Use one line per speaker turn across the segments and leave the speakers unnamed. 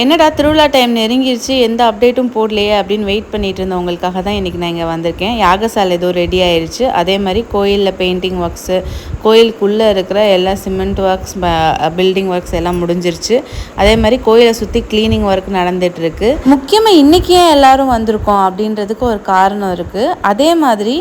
என்னடா திருவிழா டைம் நெருங்கிருச்சு எந்த அப்டேட்டும் போடலையே அப்படின்னு வெயிட் பண்ணிட்டு இருந்தவங்களுக்காக தான் இன்றைக்கி நான் இங்கே வந்திருக்கேன். யாகசாலை ஏதோ ரெடி ஆயிடுச்சு அதே மாதிரி கோயிலில் பெயிண்டிங் ஒர்க்ஸு கோயிலுக்குள்ளே இருக்கிற எல்லா சிமெண்ட் ஒர்க்ஸ் பில்டிங் ஒர்க்ஸ் எல்லாம் முடிஞ்சிருச்சு. அதே மாதிரி கோயிலை சுற்றி க்ளீனிங் ஒர்க் நடந்துகிட்ருக்கு முக்கியமாக இன்றைக்கி ஏன் வந்திருக்கோம் அப்படின்றதுக்கு ஒரு காரணம் இருக்குது அதே மாதிரி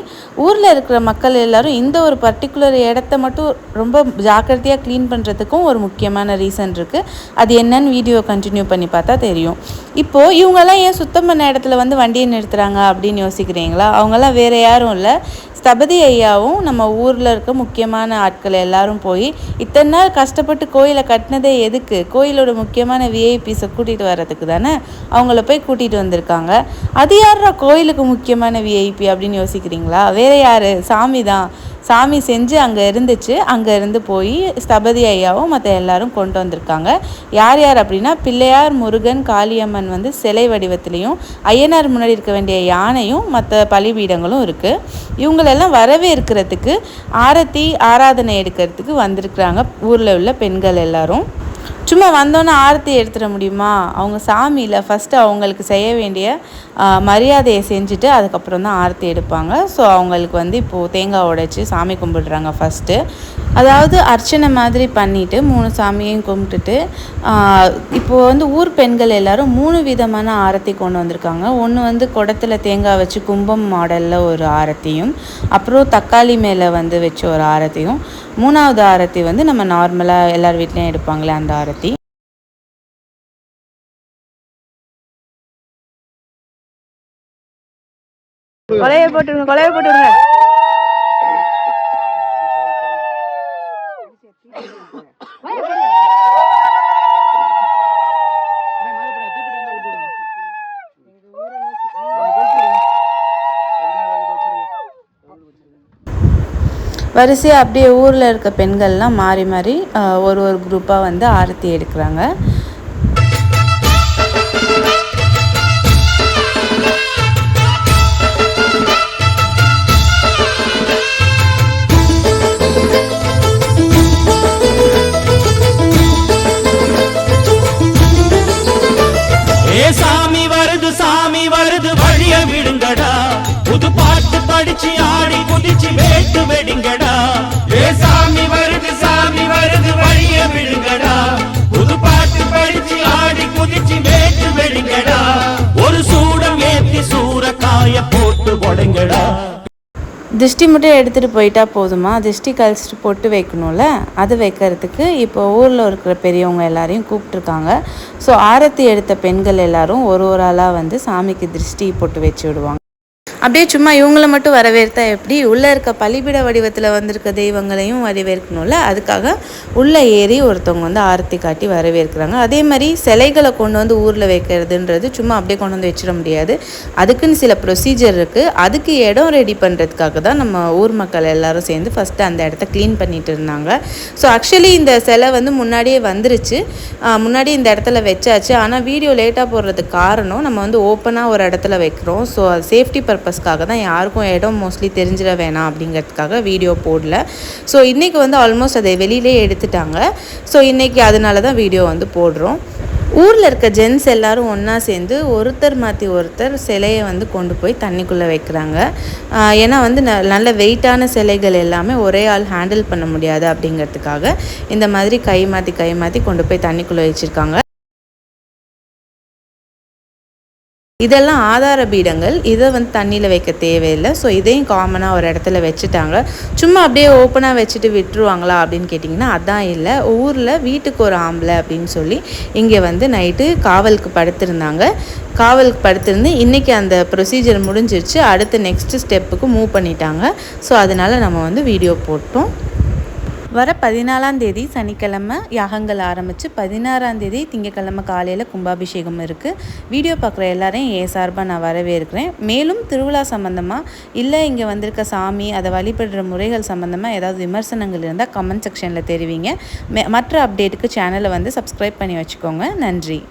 ஊரில் இருக்கிற மக்கள் எல்லோரும் இந்த ஒரு பர்டிகுலர் இடத்த மட்டும் ரொம்ப ஜாக்கிரதையாக க்ளீன் பண்ணுறதுக்கும் ஒரு முக்கியமான ரீசன் இருக்குது அது என்னன்னு வீடியோ கண்டினியூ பண்ணி பார்த்தா தெரியும். இப்போது இவங்கெல்லாம் ஏன் சுத்தம் பண்ண இடத்துல வந்து வண்டியை நிறுத்துகிறாங்க அப்படின்னு யோசிக்கிறீங்களா? அவங்கெல்லாம் வேறு யாரும் இல்லை. ஸ்தபதி ஐயாவும் நம்ம ஊரில் இருக்க முக்கியமான ஆட்கள் எல்லாரும் போய் இத்தனை நாள் கஷ்டப்பட்டு கோயிலை கட்டினதே எதுக்கு? கோயிலோட முக்கியமான விஐபிஸை கூட்டிகிட்டு வர்றதுக்கு தானே அவங்கள போய் கூட்டிகிட்டு வந்திருக்காங்க. அது யாரா கோயிலுக்கு முக்கியமான விஐபி அப்படின்னு யோசிக்கிறீங்களா? வேறு யார்? சாமி தான். சாமி செஞ்சு அங்கே இருந்துச்சு. அங்கே இருந்து போய் ஸ்தபதி ஐயாவும் மற்ற எல்லாரும் கொண்டு வந்திருக்காங்க. யார் யார் அப்படின்னா பிள்ளையார் முருகன் காளியம்மன் வந்து சிலை வடிவத்திலையும் ஐயனார் முன்னாடி இருக்க வேண்டிய யானையும் மற்ற பலிபீடங்களும் இருக்குது இவங்களெல்லாம் வரவேற்கிறதுக்கு ஆரத்தி ஆராதனை எடுக்கிறதுக்கு வந்திருக்கிறாங்க. ஊரில் உள்ள பெண்கள் எல்லாரும். சும்மா வந்தோன்னே ஆரத்தி எடுத்துட முடியுமா? அவங்க சாமியில் ஃபஸ்ட்டு அவங்களுக்கு செய்ய வேண்டிய மரியாதையை செஞ்சுட்டு அதுக்கப்புறம் தான் ஆரத்தி எடுப்பாங்க. ஸோ அவங்களுக்கு வந்து இப்போது தேங்காய் உடைச்சி சாமி கும்பிடுறாங்க ஃபஸ்ட்டு அதாவது அர்ச்சனை மாதிரி பண்ணிவிட்டு மூணு சாமியையும் கும்பிட்டுட்டு இப்போது வந்து ஊர் பெண்கள் எல்லாரும் மூணு விதமான ஆரத்தி கொண்டு வந்திருக்காங்க. ஒன்று வந்து குடத்துல தேங்காய் வச்சு கும்பம் மாடலில் ஒரு ஆரத்தியும் அப்புறம் தக்காளி மேலே வந்து வச்சு ஒரு ஆரத்தியும். மூணாவது ஆரத்தி வந்து நம்ம நார்மலாக எல்லார் வீட்லேயும் எடுப்பாங்களே அந்த ஆரத்தி. கொலையை போட்டுருங்க கொலையை போட்டுருங்க. வரிசையாக அப்படியே ஊரில் இருக்க பெண்கள்லாம் மாறி மாறி ஒரு ஒரு குரூப்பாக வந்து ஆரத்தி எடுக்கிறாங்க.
ஏ சாமி வருது சாமி வருது வழிய விடுங்கடா. புது பாட்டு படிச்சு ஆடி குதிச்சு வேட்டு வெடிங்கடா.
திருஷ்டி மட்டும் எடுத்துகிட்டு போயிட்டா போதுமா? திருஷ்டி கழிச்சிட்டு பொட்டு வைக்கணும்ல? அது வைக்கிறதுக்கு இப்போ ஊரில் இருக்கிற பெரியவங்க எல்லாரையும் கூப்பிட்ருக்காங்க ஸோ ஆரத்தி எடுத்த பெண்கள் எல்லாரும் ஒரு ஒரு ஆளாக வந்து சாமிக்கு திருஷ்டி பொட்டு வச்சு விடுவாங்க. அப்படியே சும்மா இவங்கள மட்டும் வரவேற்தா எப்படி? உள்ளே இருக்க பலிபிட வடிவத்தில் வந்திருக்க தெய்வங்களையும் வரவேற்கணும்ல? அதுக்காக உள்ளே ஏறி ஒருத்தவங்க வந்து ஆரத்தி காட்டி வரவேற்கிறாங்க. அதே மாதிரி சிலைகளை கொண்டு வந்து ஊரில் வைக்கிறதுன்றது சும்மா அப்படியே கொண்டு வந்து வச்சிட முடியாது. அதுக்குன்னு சில ப்ரொசீஜர் இருக்குது அதுக்கு இடம் ரெடி பண்ணுறதுக்காக தான் நம்ம ஊர் மக்கள் எல்லாரும் சேர்ந்து ஃபஸ்ட்டு அந்த இடத்த க்ளீன் பண்ணிட்டு இருந்தாங்க. ஸோ ஆக்சுவலி இந்த சிலை வந்து முன்னாடியே வந்துருச்சு. முன்னாடி இந்த இடத்துல வச்சாச்சு. ஆனால் வீடியோ லேட்டாக போடுறதுக்கு காரணம் நம்ம வந்து ஓப்பனாக ஒரு இடத்துல வைக்கிறோம். ஸோ அது சேஃப்டி பர்பஸ்க்காக தான் யாருக்கும் இடம் மோஸ்ட்லி தெரிஞ்சிட வேணாம் அப்படிங்கிறதுக்காக வீடியோ போடல. ஸோ இன்றைக்கி வந்து ஆல்மோஸ்ட் அதை வெளியிலே எடுத்துட்டாங்க. ஸோ இன்றைக்கி அதனால தான் வீடியோ வந்து போடுறோம். ஊரில் இருக்க ஜென்ஸ் எல்லாரும் ஒன்றா சேர்ந்து ஒருத்தர் மாற்றி ஒருத்தர் சிலையை வந்து கொண்டு போய் தண்ணிக்குள்ளே வைக்கிறாங்க. ஏன்னா வந்து ந- நல்ல வெயிட்டான சிலைகள் எல்லாமே ஒரே ஆள் ஹேண்டில் பண்ண முடியாது அப்படிங்கிறதுக்காக இந்த மாதிரி கை மாற்றி கை மாற்றி கொண்டு போய் தண்ணிக்குள்ளே வச்சுருக்காங்க. இதெல்லாம் ஆதார பீடங்கள். இதை வந்து தண்ணியில் வைக்க தேவையில்லை. ஸோ இதையும் காமனாக ஒரு இடத்துல வச்சுட்டாங்க. சும்மா அப்படியே ஓப்பனாக வச்சுட்டு விட்டுருவாங்களா அப்படின்னு கேட்டிங்கன்னா அதான் இல்லை. ஊரில் வீட்டுக்கு ஒரு ஆம்பளை அப்படின்னு சொல்லி இங்கே வந்து நைட்டு காவலுக்கு படுத்திருந்தாங்க. காவலுக்கு படுத்திருந்து இன்றைக்கி அந்த ப்ரொசீஜர் முடிஞ்சிருச்சு. அடுத்த நெக்ஸ்ட் ஸ்டெப்புக்கு மூவ் பண்ணிட்டாங்க. ஸோ அதனால் நம்ம வந்து வீடியோ போட்டோம். வர பதினாலாம் தேதி சனிக்கிழமை யாகங்கள் ஆரம்பித்து பதினாறாம் தேதி திங்கக்கிழமை காலையில் கும்பாபிஷேகம் இருக்குது வீடியோ பார்க்குற எல்லாரையும் ஏ சார்பாக நான் வரவேற்கிறேன். மேலும் திருவிழா சம்மந்தமாக இல்லை இங்கே வந்திருக்க சாமி அதை வழிபடுற முறைகள் சம்மந்தமாக ஏதாவது விமர்சனங்கள் இருந்தால் கமெண்ட் செக்ஷனில் தெரிவிங்க. மற்ற அப்டேட்டுக்கு சேனலை வந்து சப்ஸ்கிரைப் பண்ணி வச்சுக்கோங்க. நன்றி.